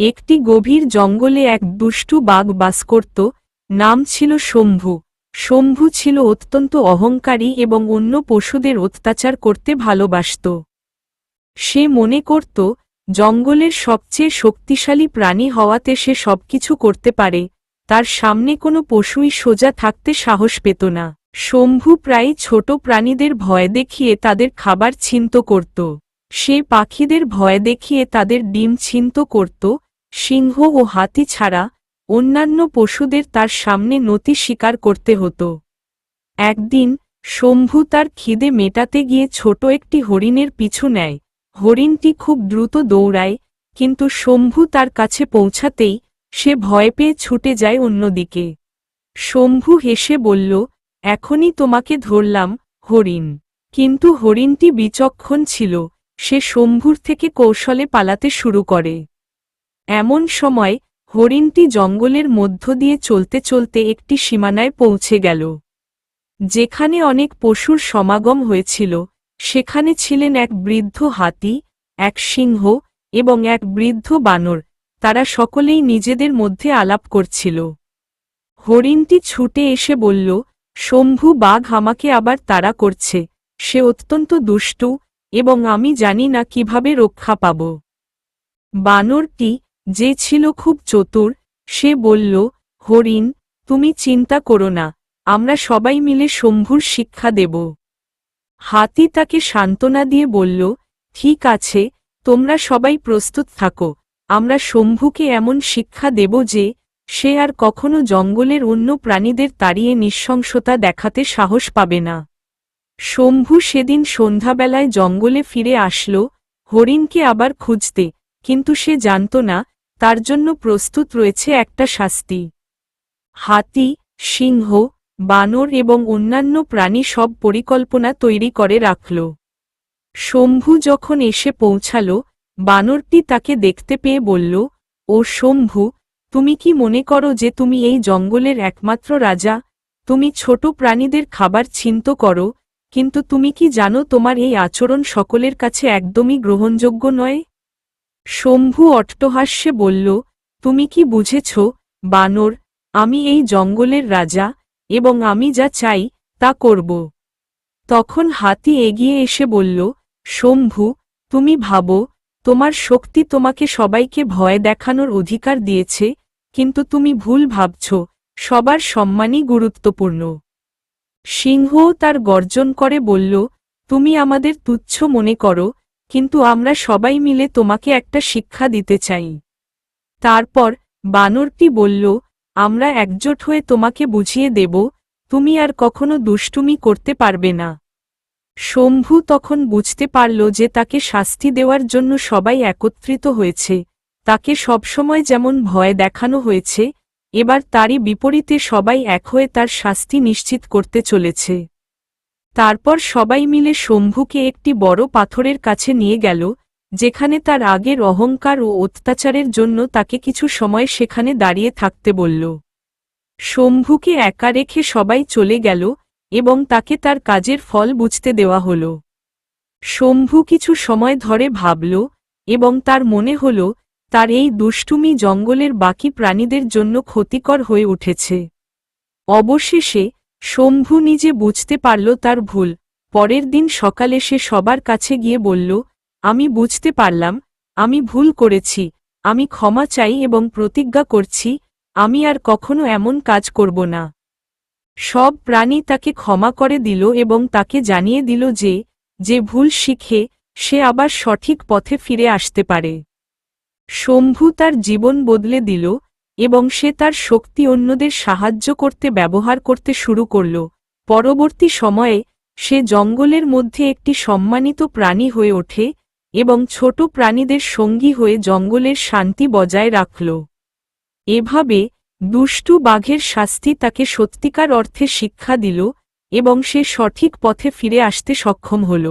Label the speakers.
Speaker 1: একটি গভীর জঙ্গলে এক দুষ্টু বাঘ বাস করত, নাম ছিল শম্ভু। শম্ভু ছিল অত্যন্ত অহংকারী এবং অন্য পশুদের অত্যাচার করতে ভালোবাসত। সে মনে করত, জঙ্গলের সবচেয়ে শক্তিশালী প্রাণী হওয়াতে সে সবকিছু করতে পারে, তার সামনে কোনো পশুই সোজা থাকতে সাহস পেত না। শম্ভু প্রায় ছোট প্রাণীদের ভয় দেখিয়ে তাদের খাবার ছিন্ত করত। সে পাখিদের ভয় দেখিয়ে তাদের ডিম ছিন্ত করত সিংহ ও হাতি ছাড়া অন্যান্য পশুদের তার সামনে নতি স্বীকার করতে হতো। একদিন শম্ভু তার খিদে মেটাতে গিয়ে ছোট একটি হরিণের পিছু নেয়। হরিণটি খুব দ্রুত দৌড়ায়, কিন্তু শম্ভু তার কাছে পৌঁছাতেই সে ভয় পেয়ে ছুটে যায় অন্যদিকে। শম্ভু হেসে বলল, এখনই তোমাকে ধরলাম, হরিণ। কিন্তু হরিণটি বিচক্ষণ ছিল। সে শম্ভুর থেকে কৌশলে পালাতে শুরু করে। এমন সময় হরিণটি জঙ্গলের মধ্য দিয়ে চলতে চলতে একটি সীমানায় পৌঁছে গেল। যেখানে অনেক পশুর সমাগম হয়েছিল। সেখানে ছিলেন এক বৃদ্ধ হাতি, এক সিংহ এবং এক বৃদ্ধ বানর। তারা সকলেই নিজেদের মধ্যে আলাপ করছিল। হরিণটি ছুটে এসে বলল, শম্ভু, বাঘ আমাকে আবার তাড়া করছে। সে অত্যন্ত দুষ্টু এবং আমি জানি না কীভাবে রক্ষা পাব। বানরটি যে ছিল খুব চতুর, সে বলল, হরিণ, তুমি চিন্তা করো না, আমরা সবাই মিলে শম্ভুর শিক্ষা দেব। হাতি তাকে সান্ত্বনা দিয়ে বলল, ঠিক আছে, তোমরা সবাই প্রস্তুত থাকো, আমরা শম্ভুকে এমন শিক্ষা দেব যে, সে আর কখনো জঙ্গলের অন্য প্রাণীদের তাড়িয়ে নিঃশংসতা দেখাতে সাহস পাবে না। শম্ভু সেদিন সন্ধ্যাবেলায় জঙ্গলে ফিরে আসল, হরিণকে আবার খুঁজতে কিন্তু সে জানত না, তার জন্য প্রস্তুত রয়েছে একটা শাস্তি। হাতি, সিংহ, বানর এবং অন্যান্য প্রাণী সব পরিকল্পনা তৈরি করে রাখল। শম্ভু যখন এসে পৌঁছাল, বানরটি তাকে দেখতে পেয়ে বলল, ও শম্ভু, তুমি কি মনে করো যে তুমি এই জঙ্গলের একমাত্র রাজা? তুমি ছোট প্রাণীদের খাবার ছিন্ত করো, কিন্তু তুমি কি জানো তোমার এই আচরণ সকলের কাছে একদমই গ্রহণযোগ্য নয়? শম্ভু অট্টহাস্যে বলল, তুমি কি বুঝেছ, বানর, আমি এই জঙ্গলের রাজা, এবং আমি যা চাই, তা করব। তখন হাতি এগিয়ে এসে বলল, শম্ভু, তুমি ভাবো, তোমার শক্তি তোমাকে সবাইকে ভয় দেখানোর অধিকার দিয়েছে, কিন্তু তুমি ভুল ভাবছ, সবার সম্মানই গুরুত্বপূর্ণ। সিংহও তার গর্জন করে বলল, তুমি আমাদের তুচ্ছ মনে করো কিন্তু আমরা সবাই মিলে তোমাকে একটা শিক্ষা দিতে চাই। তারপর বানরটি বলল, আমরা একজোট হয়ে তোমাকে বুঝিয়ে দেব, তুমি আর কখনো দুষ্টুমি করতে পারবে না শম্ভু তখন বুঝতে পারল যে তাকে শাস্তি দেওয়ার জন্য সবাই একত্রিত হয়েছে, তাকে সবসময় যেমন ভয় দেখানো হয়েছে, এবার তারই বিপরীতে সবাই এক হয়ে তার শাস্তি নিশ্চিত করতে চলেছে। তারপর সবাই মিলে শম্ভুকে একটি বড় পাথরের কাছে নিয়ে গেল, যেখানে তার আগের অহংকার ও অত্যাচারের জন্য তাকে কিছু সময় সেখানে দাঁড়িয়ে থাকতে বলল। শম্ভুকে একা রেখে সবাই চলে গেল এবং তাকে তার কাজের ফল বুঝতে দেওয়া হল। শম্ভু কিছু সময় ধরে ভাবল এবং তার মনে হল, তার এই দুষ্টুমি জঙ্গলের বাকি প্রাণীদের জন্য ক্ষতিকর হয়ে উঠেছে। অবশেষে শম্ভু নিজে বুঝতে পারল তার ভুল। পরের দিন সকালে সে সবার কাছে গিয়ে বলল, আমি বুঝতে পারলাম, আমি ভুল করেছি, আমি ক্ষমা চাই এবং প্রতিজ্ঞা করছি, আমি আর কখনো এমন কাজ করব না। সব প্রাণী তাকে ক্ষমা করে দিল এবং তাকে জানিয়ে দিল যে যে ভুল শিখে, সে আবার সঠিক পথে ফিরে আসতে পারে। শম্ভু তার জীবন বদলে দিল এবং সে তার শক্তি অন্যদের সাহায্য করতে ব্যবহার করতে শুরু করল। পরবর্তী সময়ে, সে জঙ্গলের মধ্যে একটি সম্মানিত প্রাণী হয়ে ওঠে এবং ছোট প্রাণীদের সঙ্গী হয়ে জঙ্গলের শান্তি বজায় রাখল। এভাবে, দুষ্টু বাঘের শাস্তি তাকে সত্যিকার অর্থে শিক্ষা দিল এবং সে সঠিক পথে ফিরে আসতে সক্ষম হল।